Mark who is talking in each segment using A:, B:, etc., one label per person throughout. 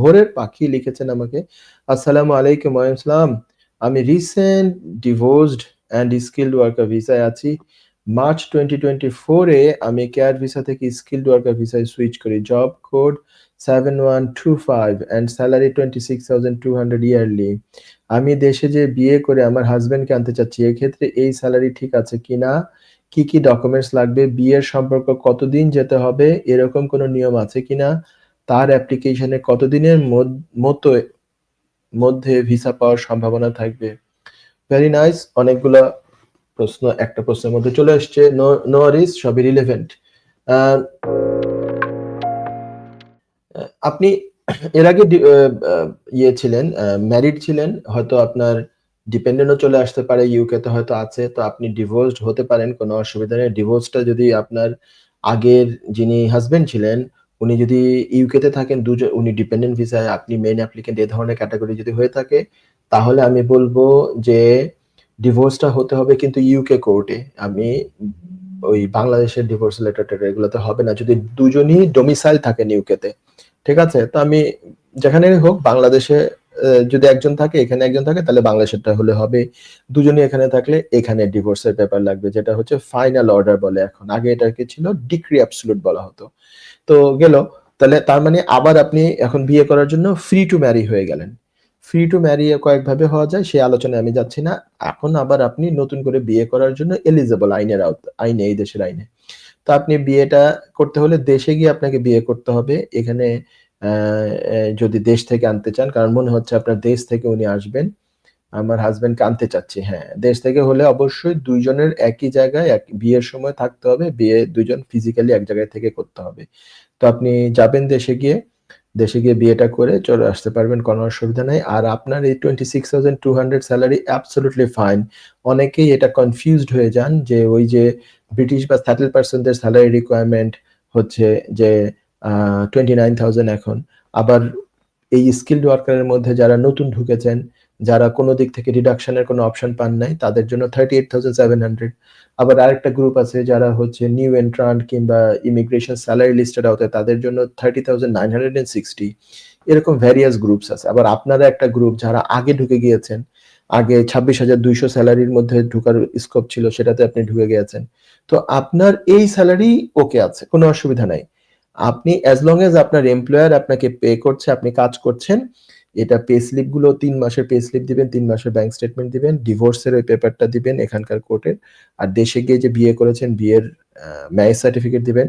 A: ভোরের পাখি লিখেছেন আমাকে, আসসালামু আলাইকুম ওয়ালাইকুম আসসালাম আমি recent divorced and skilled worker ভিসায় আছি। মার্চ টোয়েন্টি টোয়েন্টি ফোরে আমি কেয়ার ভিসা থেকে স্কিলড ওয়ার্কার ভিসায় সুইচ করি। Job code seven one two five and salary twenty six thousand two hundred yearly আমি দেশে যে বিয়ে করে আমার হাজব্যান্ডকে আনতে চাচ্ছি, এক্ষেত্রে এই স্যালারি ঠিক আছে কিনা কি কি ডকুমেন্টস লাগবে? বিয়ের সম্পর্ক কতদিন যেতে হবে? এরকম কোনো নিয়ম আছে কিনা তার অ্যাপ্লিকেশনে কতদিনের মতো, মধ্যে ভিসা পাওয়ার সম্ভাবনা থাকবে? ভেরি নাইস অনেকগুলো প্রশ্ন, একটা প্রশ্নের মধ্যে চলে আসছে। নো নো আরিস সবই রিলেভেন্ট আপনি এর আগে ইয়ে ছিলেন ম্যারিড ছিলেন, হয়তো আপনার ডিপেন্ডেন্টও চলে আসতে পারে ইউকে তে হয়তো আছে, তো আপনি ডিভোর্সড হতে পারেন, কোনো অসুবিধা নেই। ডিভোর্সটা যদি আপনার আগের যিনি হাজবেন্ড ছিলেন উনি যদি ইউকেতে থাকেন, দুজন, উনি ডিপেন্ডেন্ট ভিসায় আপনি মেইন অ্যাপ্লিকেন্ট এ ধরনের ক্যাটাগরি যদি হয়ে থাকে, তাহলে আমি বলব যে ডিভোর্সটা হতে হবে কিন্তু ইউকে কোর্টে আমি ওই বাংলাদেশের ডিভোর্স লেটার এগুলোতে হবে না, যদি দুজনই ডোমিসাইল থাকেন ইউকেতে ঠিক আছে? তো আমি যেখানে হোক, বাংলাদেশে যদি একজন থাকে, এখানে একজন থাকে, তাহলে বাংলাদেশেরটা হলে হবে। দুজনই এখানে থাকলে এখানে ডিভোর্সের পেপার লাগবে, যেটা হচ্ছে ফাইনাল অর্ডার বলে এখন। আগে এটাকে ছিল? ডিক্রি অ্যাবসলুট বলা হতো। তো গেল, তাহলে তার মানে আবার আপনি এখন বিয়ে করার জন্য ফ্রি টু ম্যারি হয়ে গেলেন। ফ্রি টু ম্যারি কয়েকভাবে হওয়া যায়, সেই আলোচনায় আমি যাচ্ছি না। এখন আবার আপনি নতুন করে বিয়ে করার জন্য এলিজেবল আইনের আইনে, এই দেশের আইনে। তো আপনি বিয়েটা করতে হলে দেশে গিয়ে আপনাকে বিয়ে করতে হবে। এখানে যদি দেশ থেকে আনতে চান, কারণ মনে হচ্ছে আপনার দেশ থেকে উনি আসবেন। আমার হাজবেন্ডকে আনতে চাচ্ছি হ্যাঁ। দেশ থেকে হলে অবশ্যই দুইজনের একই জায়গায় এক, বিয়ের সময় থাকতে হবে, বিয়ে দুইজন ফিজিক্যালি এক জায়গায় থেকে করতে হবে। তো আপনি যাবেন দেশে গিয়ে দেশে গিয়ে বিয়েটা করে চলে আসতে পারবেন, কোনো অসুবিধা নেই। আর আপনার এই twenty six thousand two hundred salary absolutely fine অনেকেই এটা কনফিউজড হয়ে যান যে ওই যে ব্রিটিশ বা স্যাটেল পার্সনদের স্যালারি রিকোয়ারমেন্ট হচ্ছে যে টোয়েন্টি নাইন থাউজেন্ড এখন। আবার এই স্কিল্ড ওয়ার্কারের মধ্যে যারা নতুন ঢুকেছেন, যারা কোনো দিক থেকে রিডাকশনের কোনো অপশন পান নাই, তাদের জন্য thirty eight thousand seven hundred আবার আরেকটা গ্রুপ আছে যারা হচ্ছে নিউ এন্ট্রান্ট কিংবা ইমিগ্রেশন স্যালারি লিস্টেড আওতায়, তাদের জন্য thirty thousand nine hundred and sixty এরকম ভ্যারিয়াস গ্রুপস আছে। আবার আপনারা একটা গ্রুপ যারা আগে ঢুকে গিয়েছেন, আগে ছাব্বিশ হাজার দুইশো স্যালারির মধ্যে ঢুকার স্কোপ ছিল, সেটাতে আপনি ঢুকে গিয়েছেন। তো আপনার এই স্যালারি ওকে আছে, কোনো অসুবিধা নাই। আপনি অ্যাজ লং এজ আপনার এমপ্লয়ার আপনাকে পে করছে, আপনি কাজ করছেন, এটা পে স্লিপগুলো তিন মাসের পে স্লিপ দিবেন, তিন মাসের ব্যাংক স্টেটমেন্ট দিবেন ডিভোর্সের ওই পেপারটা দিবেন এখানকার কোর্টের আর দেশে গিয়ে যে বিয়ে করেছেন, বিয়ের ম্যারেজ সার্টিফিকেট দিবেন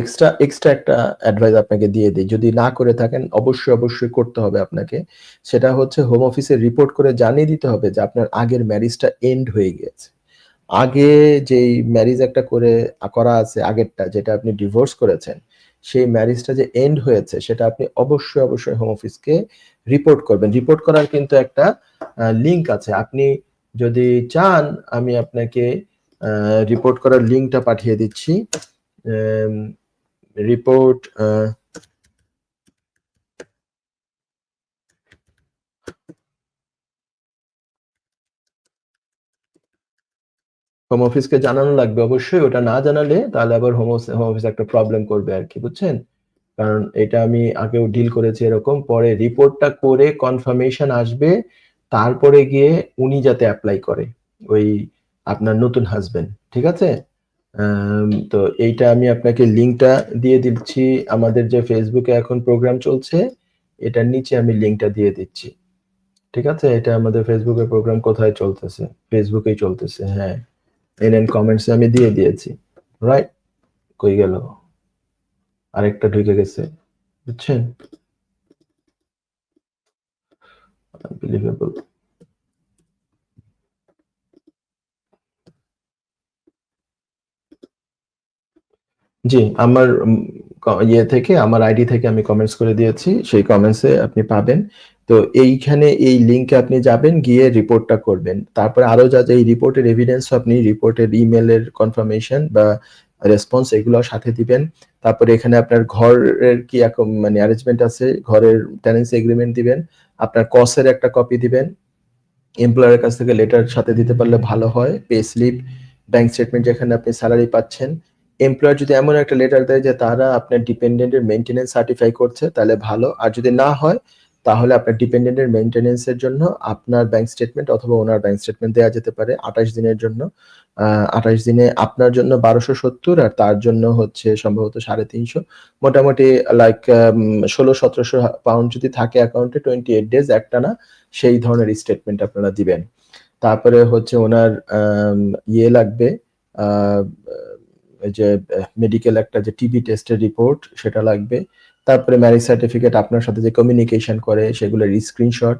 A: এক্সট্রা এক্সট্রা একটা অ্যাডভাইস আপনাকে দিয়ে দিই। যদি না করে থাকেন, অবশ্যই অবশ্যই করতে হবে আপনাকে। সেটা হচ্ছে হোম অফিসে রিপোর্ট করে জানিয়ে দিতে হবে যে আপনার আগের ম্যারেজটা এন্ড হয়ে গিয়েছে। আগে যেই ম্যারিজ একটা করে করা আছে, আগেরটা যেটা আপনি ডিভোর্স করেছেন, সেই ম্যারিজটা যে এন্ড হয়েছে, সেটা আপনি অবশ্যই অবশ্যই হোম অফিসকে রিপোর্ট করবেন। রিপোর্ট করার কিন্তু একটা লিংক আছে। আপনি যদি চান, আমি আপনাকে রিপোর্ট করার লিংকটা পাঠিয়ে দিচ্ছি। রিপোর্ট হোম অফিসকে জানানো লাগবে অবশ্যই, ওটা না জানালে তাহলে আবার হোম হোম অফিস একটা প্রবলেম করবে আর কি, বুঝছেন? কারণ এটা আমি আগেও ডিল করেছি এরকম, পরে রিপোর্টটা করে কনফার্মেশন আসবে, তারপরে গিয়ে উনি যাতে অ্যাপ্লাই করে, ওই আপনার নতুন হাজবেন্ড ঠিক আছে? তো এইটা আমি আপনাকে লিঙ্কটা দিয়ে দিচ্ছি, আমাদের যে ফেসবুকে এখন প্রোগ্রাম চলছে, এটার নিচে আমি লিঙ্কটা দিয়ে দিচ্ছি, ঠিক আছে? এটা আমাদের ফেসবুকের প্রোগ্রাম কোথায় চলতেছে? ফেসবুকেই চলতেছে হ্যাঁ। এনএন কমেন্টস আমি দিয়ে দিয়েছি। রাইট কই গেল? আরেকটা ঢুকে গেছে। বুঝছেন? জি, আমার ইয়ে থেকে, আমার আইডি থেকে আমি কমেন্টস করে দিয়েছি। সেই কমেন্টসে আপনি পাবেন। তো এইখানে এই লিঙ্কে আপনি যাবেন, গিয়ে রিপোর্টটা করবেন। তারপরে আরও যা যা এই রিপোর্টের এভিডেন্স আপনি রিপোর্টের ইমেলের কনফার্মেশন বা রেসপন্স এগুলো সাথে দিবেন। তারপরে এখানে আপনার ঘরের কি মানে অ্যারেঞ্জমেন্ট আছে, ঘরের টেনেন্সি এগ্রিমেন্ট দিবেন, আপনার কসের একটা কপি দিবেন। এমপ্লয়ারের কাছ থেকে লেটার সাথে দিতে পারলে ভালো হয় পে স্লিপ ব্যাংক স্টেটমেন্ট যেখানে আপনি স্যালারি পাচ্ছেন। এমপ্লয়ার যদি এমন একটা লেটার দেয় যে তারা আপনার ডিপেন্ডেন্টের মেইনটেন্যান্স সার্টিফাই করছে, তাহলে ভালো। আর যদি না হয় তাহলে আপনার ডিপেন্ডেন্টের মেইনটেন্যান্স এর জন্য আপনার ব্যাংক স্টেটমেন্ট অথবা ওনার ব্যাংক স্টেটমেন্ট দেওয়া যেতে পারে ২৮ দিনের জন্য। আ ২৮ দিনে আপনার জন্য ১২৭০ আর তার জন্য হচ্ছে সম্ভবত ৩৫০ মোটামুটি লাইক ষোলো ১৬-১৭০০ পাউন্ড যদি থাকে অ্যাকাউন্টে 28 ডেজ একটানা সেই ধরনের স্টেটমেন্ট আপনারা দিবেন। তারপরে হচ্ছে ওনার ইয়ে লাগবে যে মেডিকেল একটা যে টিবি টেস্টের রিপোর্ট সেটা লাগবে। তারপরে ম্যারেজ সার্টিফিকেট আপনার সাথে যে কমিউনিকেশন করে সেগুলোর স্ক্রিনশট,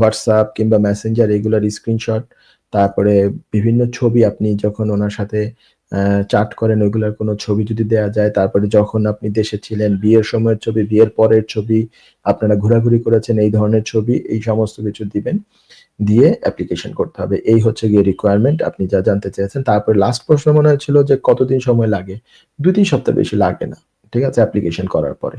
A: WhatsApp কিংবা Messenger এগুলার স্ক্রিনশট। তারপরে বিভিন্ন ছবি আপনি যখন ওনার সাথে আ চ্যাট করেন ওইগুলার কোনো ছবি যদি দেয়া যায়। তারপরে যখন আপনি দেশে ছিলেন বিয়ের সময়ের ছবি, বিয়ের পরের ছবি, আপনারা ঘোরাঘুরি করেছেন এই ধরনের ছবি এই সমস্ত কিছু দিবেন। দিয়ে অ্যাপ্লিকেশন করতে হবে। এই হচ্ছে গিয়ে রিকোয়ারমেন্ট আপনি যা জানতে চেয়েছেন। তারপরে লাস্ট প্রশ্ন মনে হয় ছিল যে কতদিন সময় লাগে? ২-৩ সপ্তাহ বেশি লাগে না। ঠিক আছে? অ্যাপ্লিকেশন করার পরে।